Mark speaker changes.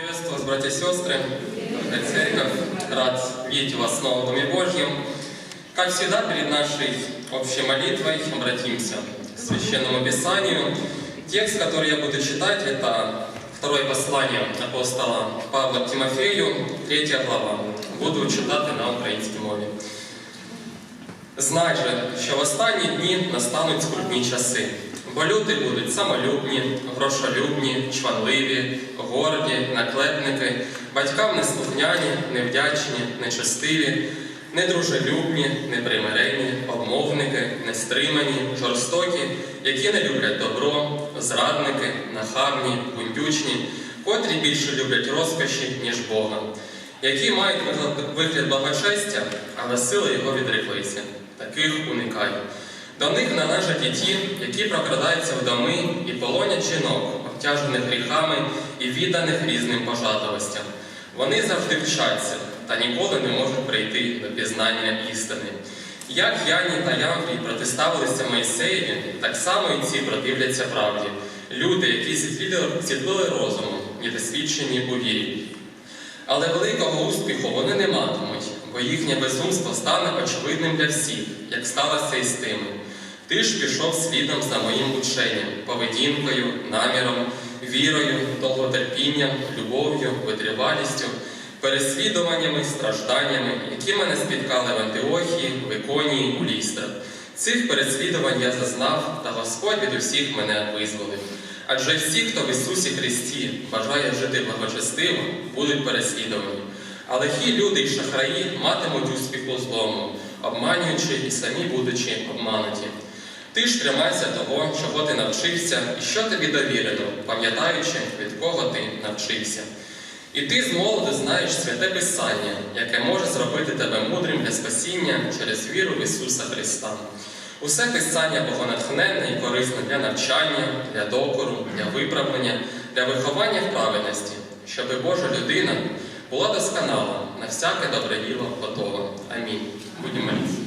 Speaker 1: Приветствую вас, братья и сестры, дорогая церковь. Рад видеть вас снова в Доме Божьем. Как всегда, перед нашей общей молитвой обратимся к Священному Писанию. Текст, который я буду читать, это второе послание апостола Павла к Тимофею, третья глава. Буду читати на українській мові. Знай же, що в останні дні настануть скрутні часи, Бо люди будуть самолюбні, грошолюбні, чванливі, горді, наклепники, батькам неслухняні, невдячні, нечестиві, недружелюбні, непримирені, обмовники, нестримані, жорстокі, які не люблять добро, зрадники, нахабні, бундючні, котрі більше люблять розкоші, ніж Бога, які мають вигляд- благочестя, але сили його відреклися. Таких уникай. До них належать і ті, які прокрадаються в доми і полонять жінок, обтяжених гріхами і відданих різним пожадливостям. Вони завжди вчаться та ніколи не можуть прийти до пізнання істини. Як Яні та Ямвій протиставилися Моїсеєві, так само і ці противляться правді. Люди, які зітлили розумом і досвідчені у вірі. Але великого успіху вони не матимуть, бо їхнє безумство стане очевидним для всіх, як сталося і з тими. Ти ж пішов слідом за моїм ученням, поведінкою, наміром, вірою, довготерпінням, любов'ю, витривалістю, переслідуваннями, стражданнями, які мене спіткали в Антиохії, в Іконії, у Лістрах. Цих переслідувань я зазнав, та Господь від усіх мене визволив. Адже всі, хто в Ісусі Христі бажає жити благочестиво, будуть переслідувані. А лихі люди й шахраї матимуть успіх у злому, обманюючи і самі будучи обмануті. Ти ж тримайся того, чого ти навчився, і що тобі довірено, пам'ятаючи, від кого ти навчився. І ти з молоду знаєш святе Писання, яке може зробити тебе мудрим для спасіння через віру в Ісуса Христа. Усе писання богонатхненне і корисне для навчання, для докору, для виправлення, для виховання в праведності, щоби Божа людина була досконала, на всяке добре діло готова. Амінь. Будемо молитися.